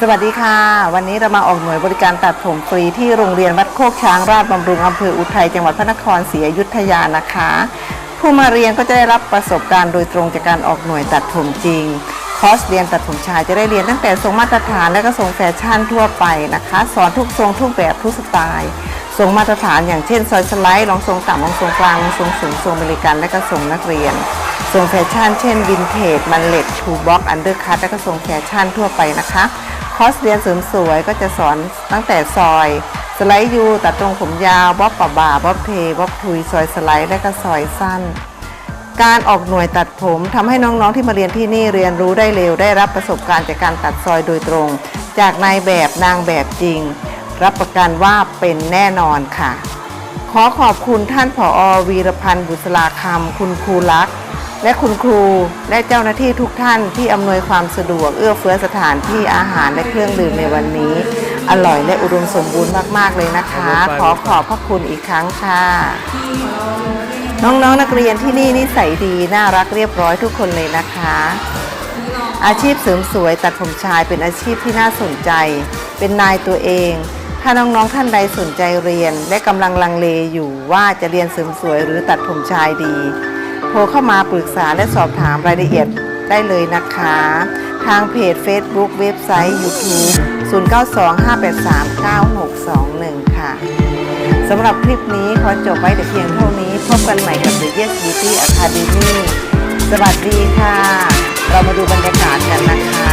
สวัสดีค่ะ วันนี้เรามาออกหน่วยบริการตัดผมฟรีที่โรงเรียนวัดโคกช้างราชบำรุงอำเภออุทัยจังหวัดพระนครศรีอยุธยานะคะ ผู้มาเรียนก็จะได้รับประสบการณ์โดยตรงจากการออกหน่วยตัดผมจริง คอร์สเรียนตัดผมชายจะได้เรียนตั้งแต่ทรงมาตรฐานและก็ทรงแฟชั่นทั่วไปนะคะ สอนทุกทรงทุกแบบทุกสไตล์ทรงมาตรฐานอย่างเช่นซอยสไลด์รองทรงต่ำรองทรงกลางรองทรงสูงทรงอเมริกันและก็ทรงนักเรียนทรงแฟชั่นเช่นวินเทจมันเล็ดชูบ็อกอันเดอร์คัตและก็ทรงแฟชั่นทั่วไปนะคะ คอร์สเรียนเสริมสวยก็จะสอนตั้งแต่ซอย สไลด์ยูตัดตรงผมยาวบ๊อบป่าบ่าบ๊อบเทบ๊อบทุย ซอยสไลด์และก็ซอยสั้น การออกหน่วยตัดผมทำให้น้องๆที่มาเรียนที่นี่เรียนรู้ได้เร็วได้รับประสบการณ์จากการตัดซอยโดยตรง จากนายแบบนางแบบจริง รับประกันว่าเป็นแน่นอนค่ะ ขอขอบคุณท่านผอ วีรพันธ์บุษราคำคุณครูลักษ์ และคุณครูและเจ้าหน้าที่ทุกท่านที่อำนวยความสะดวกเอื้อเฟื้อสถานที่อาหารและเครื่องดื่มในวันนี้ อร่อยและอุดมสมบูรณ์มาก ๆ เลยนะคะ ขอขอบพระคุณอีกครั้งค่ะ น้องๆนนักเรียนที่นี่นิสัยดีน่ารักเรียบร้อยทุกคนเลยนะคะ อาชีพเสริมสวยตัดผมชายเป็นอาชีพที่น่าสนใจ เป็นนายตัวเองถ้าน้องๆท่านใดสนใจเรียน และกำลังลังเลอยู่ว่าจะเรียนเสริมสวยหรือตัดผมชายดี โทรเข้ามาปรึกษาและสอบถามรายละเอียดได้เลยนะคะ ทางเพจ Facebook เว็บไซต์ YouTube 0925839621 ค่ะสำหรับคลิปนี้ขอจบไว้แต่เพียงเท่านี้ พบกันใหม่กับ The Yes Beauty Academy สวัสดีค่ะ เรามาดูบรรยากาศกันนะคะ